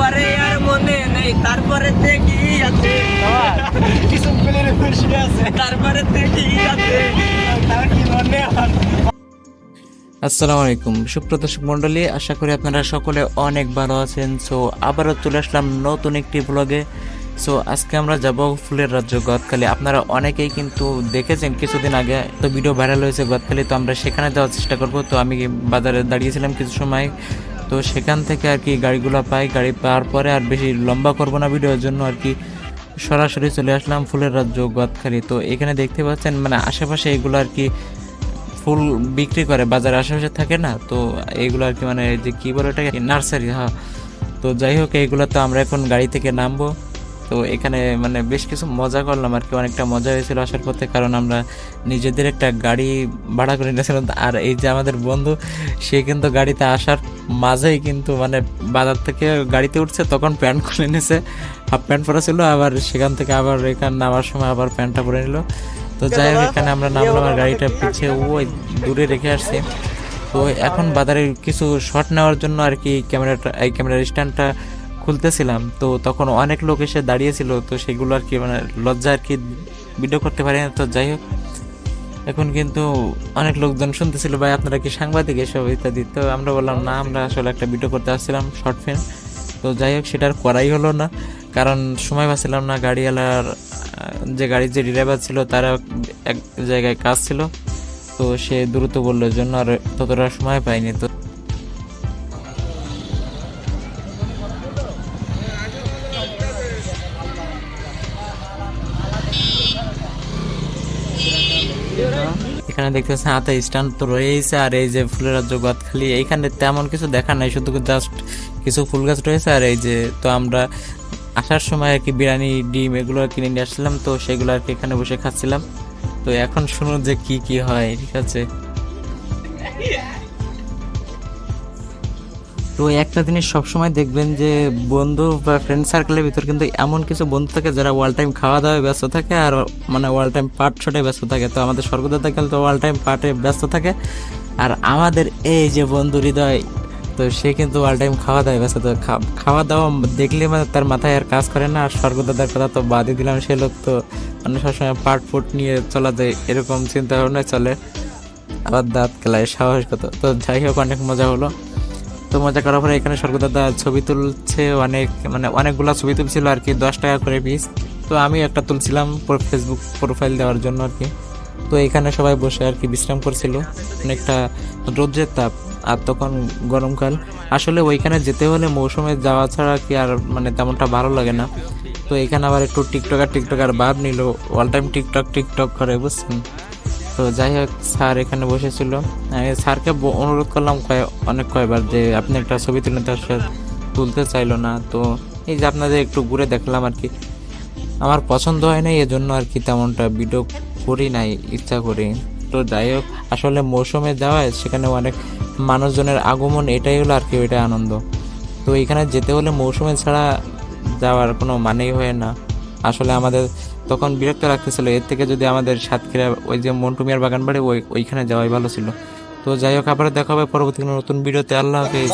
একবারে আর মনে নেই। তারপরে তে কি আছে। কিছু খুশি আছে। তারপরে তে কি আছে। তার কি মনে হয়? আসসালামু আলাইকুম। সুপ্রদর্শক মণ্ডলী আশা করি আপনারা সকলে অনেক ভালো আছেন। সো আবারও চলে আসলাম নতুন একটি ব্লগে সো আজকে আমরা যাব ফুলের রাজ্য গদখালি। আপনারা অনেকেই কিন্তু দেখেছেন কিছুদিন আগে তো ভিডিও ভাইরাল হয়েছে গদখালি। তো আমরা সেখানে যাওয়ার চেষ্টা করব। তো আমি বাজারে দাঁড়িয়েছিলাম কিছু সময়। তো সেখান থেকে আর কি গাড়িগুলো পাই, গাড়ি পাওয়ার পরে আর বেশি লম্বা করব না ভিডিওর জন্য আর কি। সরাসরি চলে আসলাম ফুলের রাজ্য গদখালি তো এখানে দেখতে পাচ্ছেন মানে আশেপাশে এগুলো আর কি ফুল বিক্রি করে, বাজারে আশেপাশে থাকে না। তো এইগুলো আর কি মানে যে কী বলে ওটাকে, নার্সারি হ্যাঁ। তো যাই হোক এইগুলো তো আমরা এখন গাড়ি থেকে নামবো। তো এখানে মানে বেশ কিছু মজা করলাম আর কি। অনেকটা মজা হয়েছিল আসার পথে কারণ আমরা নিজেদের একটা গাড়ি ভাড়া করে নিয়েছিলাম। আর এই যে আমাদের বন্ধু সে কিন্তু গাড়িতে আসার মাঝেই কিন্তু মানে বাজার থেকে গাড়িতে উঠছে তখন প্যান্ট খুলে নিয়েছে। হাফ প্যান্ট পরা ছিল আবার সেখান থেকে আবার এখানে নামার সময় আবার প্যান্টটা পরে নিল। তো যাই হোক এখানে আমরা নামলাম আর গাড়িটা পিছিয়ে ওই দূরে রেখে আসছি। তো এখন বাজারে কিছু শট নেওয়ার জন্য আর কি ক্যামেরাটা এই ক্যামেরার স্ট্যান্ডটা খুলতেছিলাম, তো তখন অনেক লোক এসে দাঁড়িয়েছিল, তো সেগুলো আর কি মানে লজ্জা আর কি ভিডিও করতে পারি না, তো যাই হোক। এখন কিন্তু অনেক লোকজন শুনতেছিল, ভাই, আপনারা কি সাংবাদিক এসব ইত্যাদি? তো আমরা বললাম, না, আমরা আসলে একটা ভিডিও করতে আসছিলাম, শর্ট ফিল্ম। তো যাই হোক, সেটা আর করাই হলো না, কারণ সময় পাচ্ছিলাম না, গাড়িওয়ালার যে গাড়ির যে ড্রাইভার ছিল, তারা এক জায়গায় কাজ ছিল, তো সে দ্রুত বলল, জন্য আর ততটা সময় পাইনি। তো এখানে দেখতেছেন হাতে স্ট্যান্ড তো রয়েছে, আর এই যে ফুলের রাজ্য গদখালি এইখানে তেমন কিছু দেখা নাই, শুধু জাস্ট কিছু ফুল গাছ রয়েছে, আর এই যে তো আমরা আসার সময় আর কি বিরিয়ানি, ডিম এগুলো কিনে নিয়ে আসছিলাম, তো সেগুলো আর কি এখানে বসে খাচ্ছিলাম। তো এখন শুনুন যে কি কি হয়, ঠিক আছে? তো একটা জিনিস সবসময় দেখবেন যে বন্ধু বা ফ্রেন্ড সার্কেলের ভিতর কিন্তু এমন কিছু বন্ধু থাকে যারা ওয়াল টাইম খাওয়া দাওয়ায় ব্যস্ত থাকে আর মানে ওয়াল টাইম পাট শটে ব্যস্ত থাকে। তো আমাদের স্বর্গদাতা খেল তো ওয়াল টাইম পাটে ব্যস্ত থাকে। আর আমাদের এই যে বন্ধু হৃদয়, তো সে কিন্তু ওয়াল টাইম খাওয়া দাওয়ায় ব্যস্ত। তো খাওয়া দাওয়া দেখলে মানে তার মাথায় আর কাজ করে না। আর স্বর্গদাদার কথা তো বাদই দিলাম, সে লোক তো মানে সবসময় পাট ফুট নিয়ে চলা যায়, এরকম চিন্তা ভাবনায় চলে। আবার দাঁত খেলায় সাহস কত। তো যাই হোক, অনেক মজা হলো। তো মজা করার পরে এখানে স্বর্গদাদা ছবি তুলছে, অনেক মানে অনেকগুলা ছবি তুলছিল আর কি, দশ টাকা করে পিস তো আমি একটা তুলছিলাম ফেসবুক প্রোফাইল দেওয়ার জন্য আর কি। তো এখানে সবাই বসে আর কি বিশ্রাম করছিল। অনেকটা রোদ্রের তাপ আর তখন গরমকাল। আসলে ওইখানে যেতে হলে মৌসুমে যাওয়া ছাড়া কি আর মানে তেমনটা ভালো লাগে না। তো এখানে আবার একটু টিকটকার টিকটকার ভাব নিল। অল টাইম টিকটক টিকটক করে, বুঝছেন? তো যাই হোক, স্যার এখানে বসেছিল। স্যারকে অনুরোধ করলাম কয় অনেক কয়বার যে আপনি একটা ছবি তুলে তুলতে চাইলো না। তো এই যে আপনাদের একটু ঘুরে দেখলাম আর কি। আমার পছন্দ হয় নাই, এজন্য আর কি তেমনটা ভিডিও করি নাই, ইচ্ছা করি। তো যাই হোক, আসলে মৌসুমে যাওয়ায় সেখানে অনেক মানুষজনের আগমন, এটাই হলো আর কি ওইটা আনন্দ। তো এখানে যেতে হলে মৌসুমে ছাড়া যাওয়ার কোনো মানেই হয় না। আসলে আমাদের তখন বিরক্ত লাগতেছিল। এর থেকে যদি আমাদের সাতক্ষীরা ওই যে মন্টুমিয়ার বাগান বাড়ি, ওই ওইখানে যাওয়াই ভালো ছিল। তো যাই হোক আবার দেখা হবে পরবর্তী নতুন ভিডিওতে। আল্লাহ হাফিজ।